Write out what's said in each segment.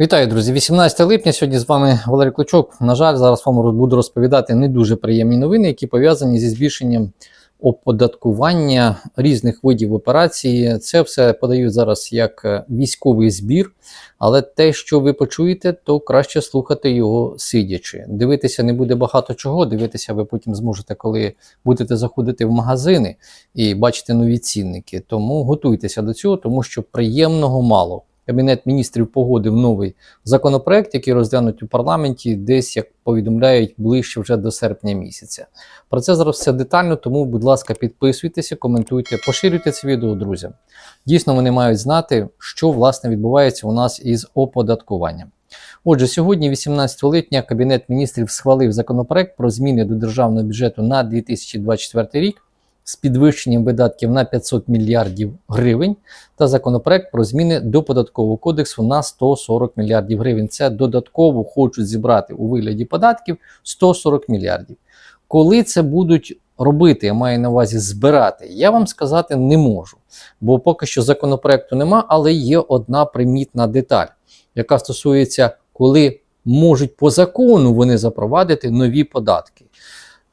Вітаю, друзі! 18 липня. Сьогодні з вами Валерій Клочок. На жаль, зараз вам буду розповідати не дуже приємні новини, які пов'язані зі збільшенням оподаткування різних видів операції. Це все подають зараз як е, військовий збір, але те, що ви почуєте, то краще слухати його сидячи. Дивитися не буде багато чого. Дивитися ви потім зможете, коли будете заходити в магазини і бачити нові цінники. Тому готуйтеся до цього, тому що приємного мало. Кабінет міністрів погодив новий законопроект, який розглянуть у парламенті, десь як повідомляють ближче вже до серпня місяця. Про це зараз все детально, тому, будь ласка, підписуйтеся, коментуйте, поширюйте це відео друзям. Дійсно, вони мають знати, що власне відбувається у нас із оподаткуванням. Отже, сьогодні, 18 липня, Кабінет міністрів схвалив законопроект про зміни до державного бюджету на 2024 рік з підвищенням видатків на 500 мільярдів гривень та законопроект про зміни до податкового кодексу на 140 мільярдів гривень. Це додатково хочуть зібрати у вигляді податків 140 мільярдів. Коли це будуть робити, я маю на увазі збирати, я вам сказати не можу, бо поки що законопроекту нема, але є одна примітна деталь, яка стосується, коли можуть по закону вони запровадити нові податки.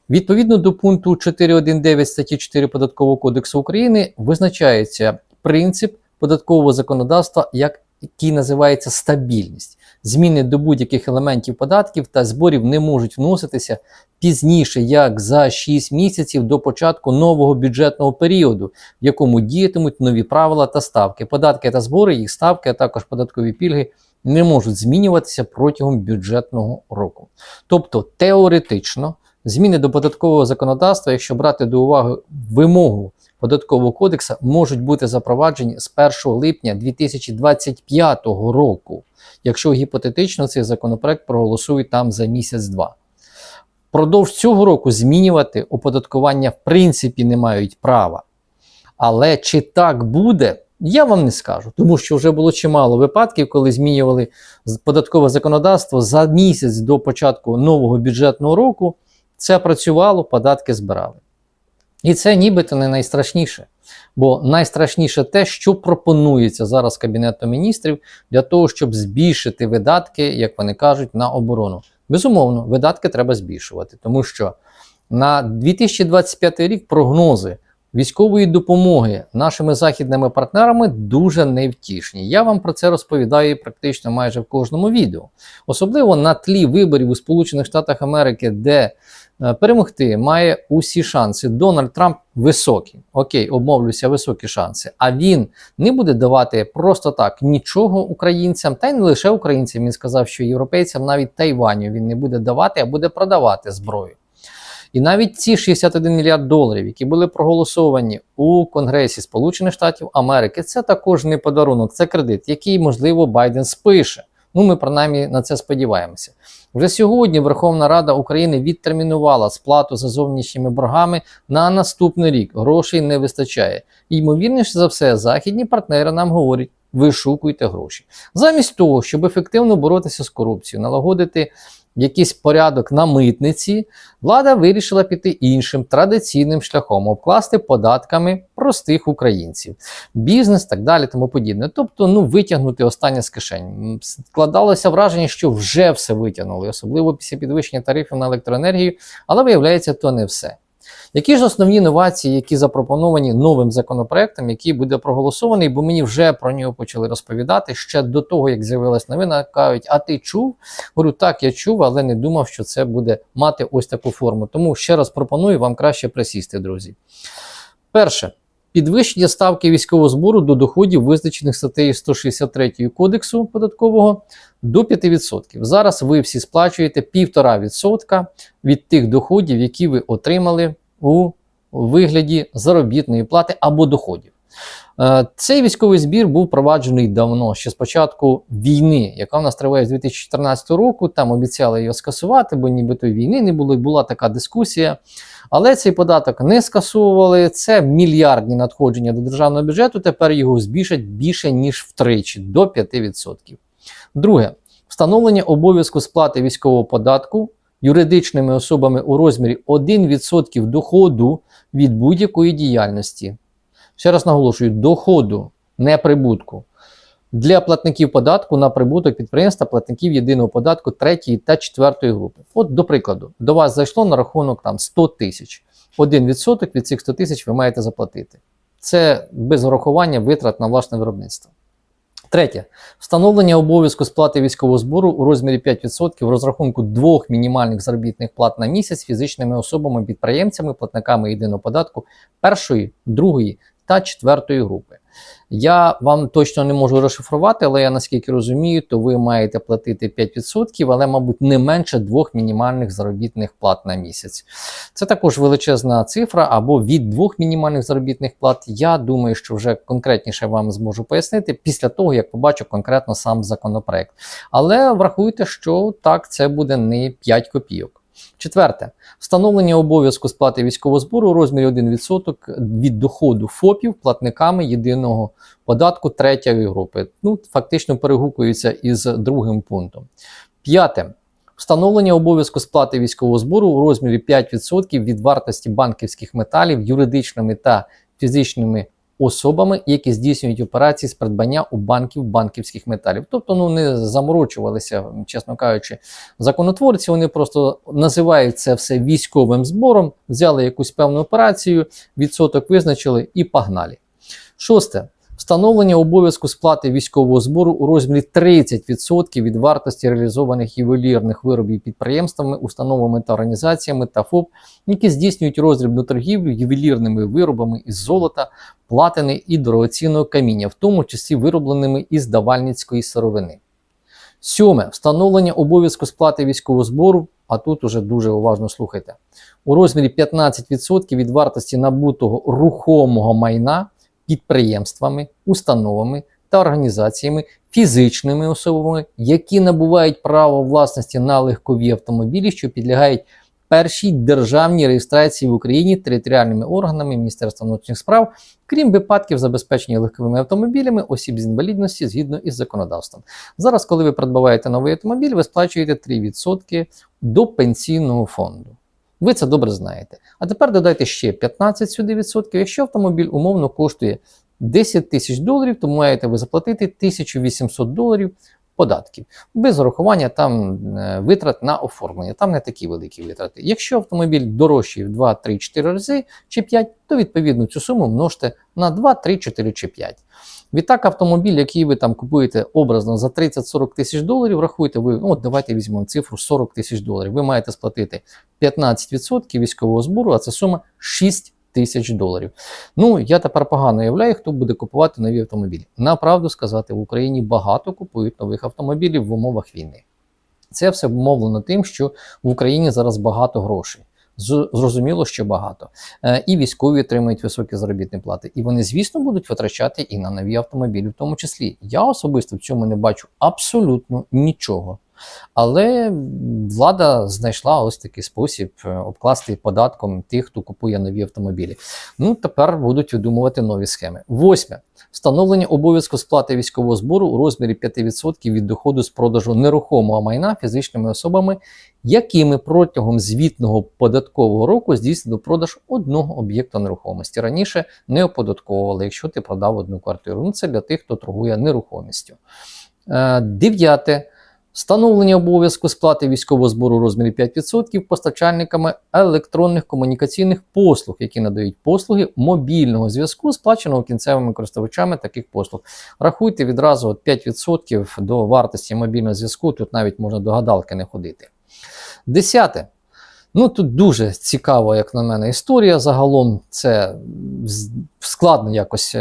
Відповідно до пункту 4.1.9 статті 4 Податкового кодексу України визначається принцип податкового законодавства, як, який називається стабільність. Зміни до будь-яких елементів податків та зборів не можуть вноситися пізніше, як за 6 місяців до початку нового бюджетного періоду, в якому діятимуть нові правила та ставки. Податки та збори, їх ставки, а також податкові пільги не можуть змінюватися протягом бюджетного року. Тобто теоретично. Зміни до податкового законодавства, якщо брати до уваги вимогу податкового кодексу, можуть бути запроваджені з 1 липня 2025 року, якщо гіпотетично цей законопроект проголосують там за місяць-два. Продовж цього року змінювати оподаткування в принципі не мають права. Але чи так буде, я вам не скажу, тому що вже було чимало випадків, коли змінювали податкове законодавство за місяць до початку нового бюджетного року. Це працювало, податки збирали. І це нібито не найстрашніше. Бо найстрашніше те, що пропонується зараз Кабінетом міністрів для того, щоб збільшити видатки, як вони кажуть, на оборону. Безумовно, видатки треба збільшувати, тому що на 2025 рік прогнози військової допомоги нашими західними партнерами дуже невтішні. Я вам про це розповідаю практично майже в кожному відео. Особливо на тлі виборів у Сполучених Штатах Америки, де е, перемогти має усі шанси. Дональд Трамп високий. Окей, обмовлюся, високі шанси. А він не буде давати просто так нічого українцям, та й не лише українцям. Він сказав, що європейцям навіть Тайваню він не буде давати, а буде продавати зброю. І навіть ці 61 мільярд доларів, які були проголосовані у Конгресі Сполучених Штатів Америки, це також не подарунок, це кредит, який, можливо, Байден спише. Ну, ми принаймні на це сподіваємося. Вже сьогодні Верховна Рада України відтермінувала сплату за зовнішніми боргами на наступний рік. Грошей не вистачає. І, ймовірніше за все, західні партнери нам говорять. Вишукуйте гроші. Замість того, щоб ефективно боротися з корупцією, налагодити якийсь порядок на митниці, влада вирішила піти іншим традиційним шляхом, обкласти податками простих українців, бізнес так далі, тому подібне. Тобто, ну витягнути останнє з кишень. Складалося враження, що вже все витягнули, особливо після підвищення тарифів на електроенергію, але виявляється, то не все. Які ж основні новації, які запропоновані новим законопроектом, який буде проголосований, бо мені вже про нього почали розповідати ще до того, як з'явилась новина, кажуть, а ти чув? Говорю, так, я чув, але не думав, що це буде мати ось таку форму. Тому ще раз пропоную вам краще присісти, друзі. Перше. Підвищення ставки військового збору до доходів, визначених статтею 163 Кодексу податкового до 5%. Зараз ви всі сплачуєте 1,5% від тих доходів, які ви отримали у вигляді заробітної плати або доходів. Е, Цей військовий збір був проваджений давно, ще з початку війни, яка в нас триває з 2014 року. Там обіцяли його скасувати, бо нібито війни не було. Була така дискусія. Але цей податок не скасовували. Це мільярдні надходження до державного бюджету. Тепер його збільшать більше ніж втричі до 5%. Друге, встановлення обов'язку сплати військового податку юридичними особами у розмірі 1% доходу від будь-якої діяльності. Ще раз наголошую, доходу, не прибутку. для платників податку на прибуток підприємства платників єдиного податку третьої та четвертої групи. От, до прикладу, до вас зайшло на рахунок там 100 тисяч. 1% від цих 100 тисяч ви маєте заплатити. Це без врахування витрат на власне виробництво. Третє. Встановлення обов'язку сплати військового збору у розмірі 5% в розрахунку двох мінімальних заробітних плат на місяць фізичними особами, підприємцями, платниками єдиного податку першої, другої та четвертої групи. Я вам точно не можу розшифрувати, але я наскільки розумію, то ви маєте платити 5%, але, мабуть, не менше двох мінімальних заробітних плат на місяць. Це також величезна цифра, або від двох мінімальних заробітних плат. Я думаю, що вже конкретніше вам зможу пояснити після того, як побачу конкретно сам законопроект. Але врахуйте, що так, це буде не 5 копійок. Четверте, встановлення обов'язку сплати військового збору у розмірі 1% від доходу ФОПів платниками єдиного податку третьої групи. Ну, фактично перегукується із другим пунктом. П'яте. Встановлення обов'язку сплати військового збору у розмірі 5% від вартості банківських металів юридичними та фізичними особами, які здійснюють операції з придбання у банків банківських металів. Тобто, ну не заморочувалися, чесно кажучи, законотворці. Вони просто називають це все військовим збором, взяли якусь певну операцію, відсоток визначили і погнали. Шосте. Встановлення обов'язку сплати військового збору у розмірі 30% від вартості реалізованих ювелірних виробів підприємствами, установами та організаціями та ФОП, які здійснюють роздрібну торгівлю ювелірними виробами із золота, платини і дорогоцінного каміння, в тому числі виробленими із давальницької сировини. Сьоме. Встановлення обов'язку сплати військового збору, а тут уже дуже уважно слухайте, у розмірі 15% від вартості набутого рухомого майна підприємствами, установами та організаціями, фізичними особами, які набувають право власності на легкові автомобілі, що підлягають першій державній реєстрації в Україні територіальними органами Міністерства внутрішніх справ, крім випадків забезпечення легковими автомобілями осіб з інвалідності згідно із законодавством. Зараз, коли ви придбаваєте новий автомобіль, ви сплачуєте 3% до пенсійного фонду. Ви це добре знаєте. А тепер додайте ще 15 сюди відсотків. Якщо автомобіль умовно коштує 10 тисяч доларів, то маєте ви заплатити 1800 доларів податків без урахування там е, витрат на оформлення. Там не такі великі витрати. Якщо автомобіль дорожчий в 2, 3, 4 рази чи 5, то відповідно цю суму множте на 2, 3, 4 чи 5. Відтак, автомобіль, який ви там купуєте образно за 30-40 тисяч доларів, рахуйте ви, ну, от давайте візьмемо цифру 40 тисяч доларів. Ви маєте сплатити 15% військового збору, а це сума 6 тисяч доларів. Ну, я тепер погано уявляю, хто буде купувати нові автомобілі. Направду сказати, в Україні багато купують нових автомобілів в умовах війни. Це все обумовлено тим, що в Україні зараз багато грошей. Зрозуміло, що багато. Е, І військові отримують високі заробітні плати. І вони, звісно, будуть витрачати і на нові автомобілі, в тому числі. Я особисто в цьому не бачу абсолютно нічого. Але влада знайшла ось такий спосіб е, обкласти податком тих, хто купує нові автомобілі. Ну, тепер будуть видумувати нові схеми. Восьме. Встановлення обов'язку сплати військового збору у розмірі 5% від доходу з продажу нерухомого майна фізичними особами, якими протягом звітного податкового року здійснено продаж одного об'єкта нерухомості. Раніше не оподатковували, якщо ти продав одну квартиру. Ну, це для тих, хто торгує нерухомістю. Е, Дев'яте. Встановлення обов'язку сплати військового збору у розмірі 5% постачальниками електронних комунікаційних послуг, які надають послуги мобільного зв'язку, сплаченого кінцевими користувачами таких послуг. Рахуйте відразу от 5% до вартості мобільного зв'язку, тут навіть можна до гадалки не ходити. Десяте. Ну тут дуже цікава, як на мене, історія. Загалом це складно якось.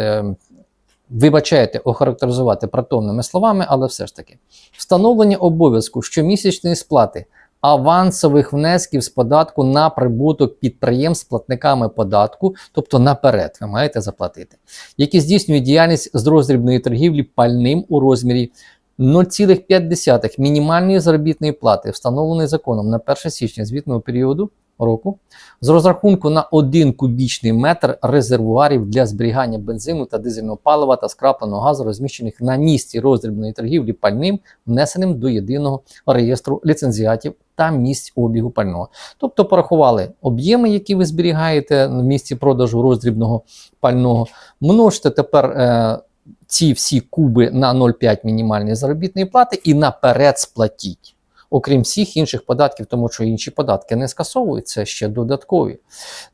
Е, Вибачаєте, охарактеризувати практовними словами, але все ж таки. Встановлення обов'язку щомісячної сплати авансових внесків з податку на прибуток підприємств платниками податку, тобто наперед ви маєте заплатити, які здійснюють діяльність з роздрібної торгівлі пальним у розмірі 0,5 мінімальної заробітної плати, встановленої законом на 1 січня звітного періоду року, з розрахунку на 1 кубічний метр резервуарів для зберігання бензину та дизельного палива та скрапленого газу, розміщених на місці роздрібної торгівлі пальним, внесеним до єдиного реєстру ліцензіатів та місць обігу пального. Тобто порахували об'єми, які ви зберігаєте в місці продажу роздрібного пального, множте тепер. Е, ці всі куби на 0,5 мінімальної заробітної плати і наперед сплатіть. Окрім всіх інших податків, тому що інші податки не скасовуються ще додаткові.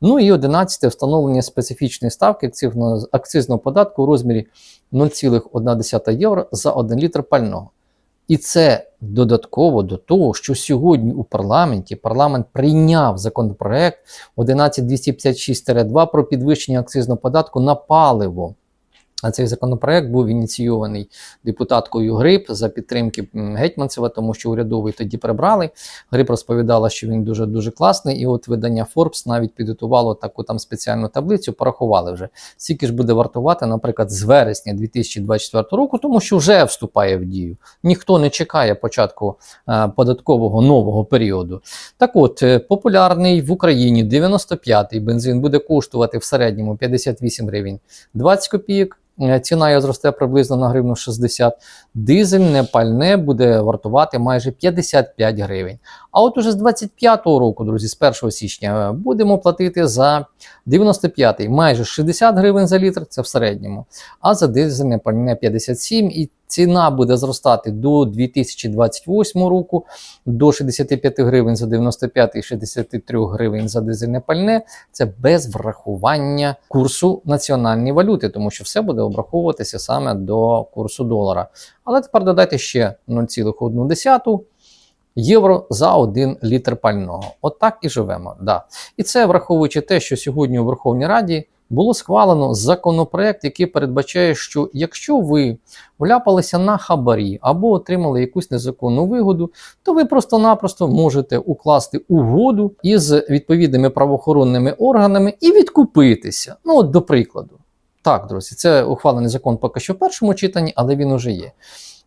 Ну і 11 встановлення специфічної ставки акцизного, податку у розмірі 0,1 євро за 1 літр пального. І це додатково до того, що сьогодні у парламенті парламент прийняв законопроект 11256-2 про підвищення акцизного податку на паливо. А цей законопроект був ініційований депутаткою Гриб за підтримки Гетьманцева, тому що урядовий тоді прибрали. Гриб розповідала, що він дуже дуже класний. І от видання Forbes навіть підготувало таку там спеціальну таблицю, порахували вже. Скільки ж буде вартувати, наприклад, з вересня 2024 року, тому що вже вступає в дію. Ніхто не чекає початку е, податкового нового періоду. Так от, е, популярний в Україні 95-й бензин буде коштувати в середньому 58 гривень 20 копійок. Е, Ціна його зросте приблизно на гривну 60. Дизельне пальне буде вартувати майже 55 гривень. А от уже з 25-го року, друзі, з 1 січня, е, будемо платити за 95-й майже 60 гривень за літр, це в середньому. А за дизельне пальне 57 і ціна буде зростати до 2028 року до 65 гривень за 95 і 63 гривень за дизельне пальне. Це без врахування курсу національної валюти, тому що все буде обраховуватися саме до курсу долара. Але тепер додайте ще 0,1 євро за 1 літр пального. От так і живемо. Да. І це враховуючи те, що сьогодні у Верховній Раді було схвалено законопроект, який передбачає, що якщо ви вляпалися на хабарі або отримали якусь незаконну вигоду, то ви просто-напросто можете укласти угоду із відповідними правоохоронними органами і відкупитися. Ну, от до прикладу. Так, друзі, це ухвалений закон поки що в першому читанні, але він уже є.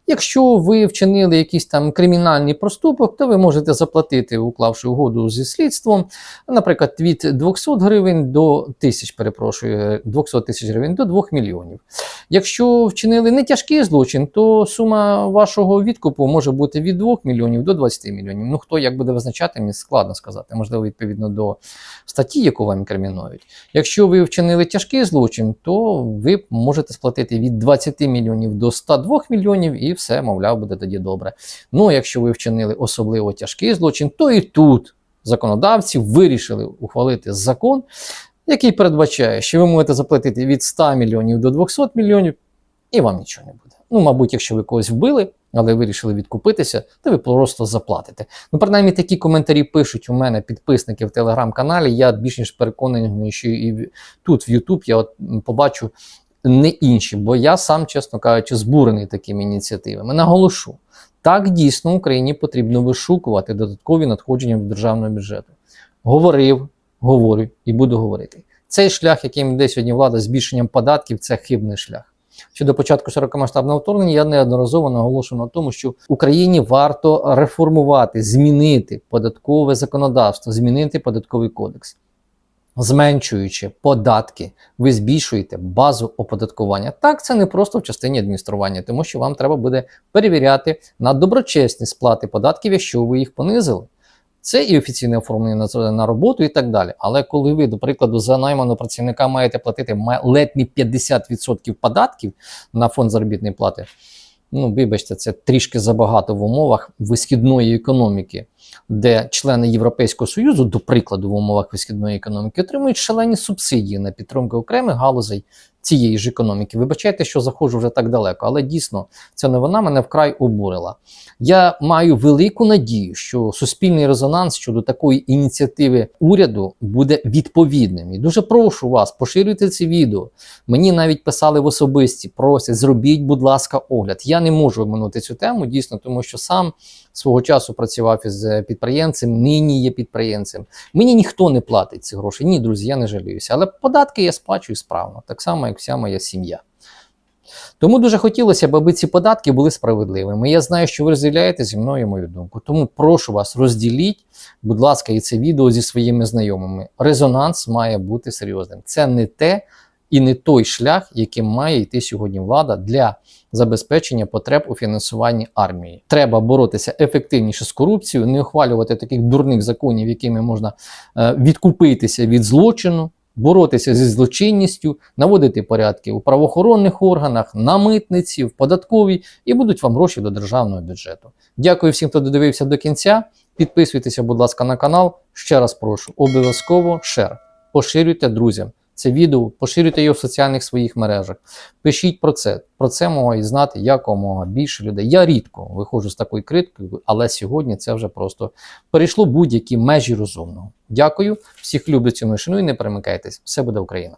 Якщо ви вчинили якийсь там кримінальний проступок, то ви можете заплатити, уклавши угоду зі слідством, наприклад, від 200 гривень до тисяч, перепрошую, 200 тисяч гривень до 2 мільйонів. Якщо вчинили не тяжкий злочин, то сума вашого відкупу може бути від 2 мільйонів до 20 мільйонів. Ну хто як буде визначати, мені складно сказати, можливо, відповідно до статті, яку вам інкримінують. Якщо ви вчинили тяжкий злочин, то ви можете сплатити від 20 мільйонів до 102 мільйонів, і все, мовляв, буде тоді добре. Ну, якщо ви вчинили особливо тяжкий злочин, то і тут законодавці вирішили ухвалити закон, який передбачає, що ви можете заплатити від 100 мільйонів до 200 мільйонів, і вам нічого не буде. Ну, мабуть, якщо ви когось вбили, але вирішили відкупитися, то ви просто заплатите. Ну, принаймні, такі коментарі пишуть у мене підписники в телеграм-каналі. Я більш ніж переконаний, що і тут, в YouTube, я от побачу не інші, бо я сам, чесно кажучи, збурений такими ініціативами. Наголошу, так дійсно Україні потрібно вишукувати додаткові надходження до державного бюджету. Говорив, говорю і буду говорити. Цей шлях, яким йде сьогодні влада збільшенням податків, це хибний шлях. Щодо початку широкомасштабного вторгнення, я неодноразово наголошую на тому, що Україні варто реформувати, змінити податкове законодавство, змінити податковий кодекс. Зменшуючи податки, ви збільшуєте базу оподаткування. Так, це не просто в частині адміністрування, тому що вам треба буде перевіряти на доброчесні сплати податків, якщо ви їх понизили. Це і офіційне оформлення на, роботу і так далі. Але коли ви, до прикладу, за найманого працівника маєте платити ледь не 50% податків на фонд заробітної плати, ну вибачте, це трішки забагато в умовах висхідної економіки, де члени Європейського Союзу, до прикладу, в умовах висхідної економіки, отримують шалені субсидії на підтримку окремих галузей цієї ж економіки. Вибачайте, що заходжу вже так далеко, але дійсно ця новина мене вкрай обурила. Я маю велику надію, що суспільний резонанс щодо такої ініціативи уряду буде відповідним. І дуже прошу вас, поширюйте це відео. Мені навіть писали в особисті, просять, зробіть, будь ласка, огляд. Я не можу оминути цю тему, дійсно, тому що сам свого часу працював із е, підприємцем, нині є підприємцем. Мені ніхто не платить ці гроші. Ні, друзі, я не жаліюся. Але податки я сплачую справно, так само, як вся моя сім'я. Тому дуже хотілося б, аби ці податки були справедливими. Я знаю, що ви розділяєте зі мною мою думку. Тому прошу вас, розділіть, будь ласка, і це відео зі своїми знайомими. Резонанс має бути серйозним. Це не те і не той шлях, яким має йти сьогодні влада для забезпечення потреб у фінансуванні армії. Треба боротися ефективніше з корупцією, не ухвалювати таких дурних законів, якими можна е, відкупитися від злочину. Боротися зі злочинністю, наводити порядки у правоохоронних органах, на митниці, в податковій, і будуть вам гроші до державного бюджету. Дякую всім, хто додивився до кінця. Підписуйтеся, будь ласка, на канал. Ще раз прошу, обов'язково шер. Поширюйте друзям це відео, поширюйте його в соціальних своїх мережах. Пишіть про це. Про це і знати якомога більше людей. Я рідко виходжу з такою критикою, але сьогодні це вже просто перейшло будь-які межі розумного. Дякую, всіх люблю, мишину. І не перемикайтесь. Все буде Україна!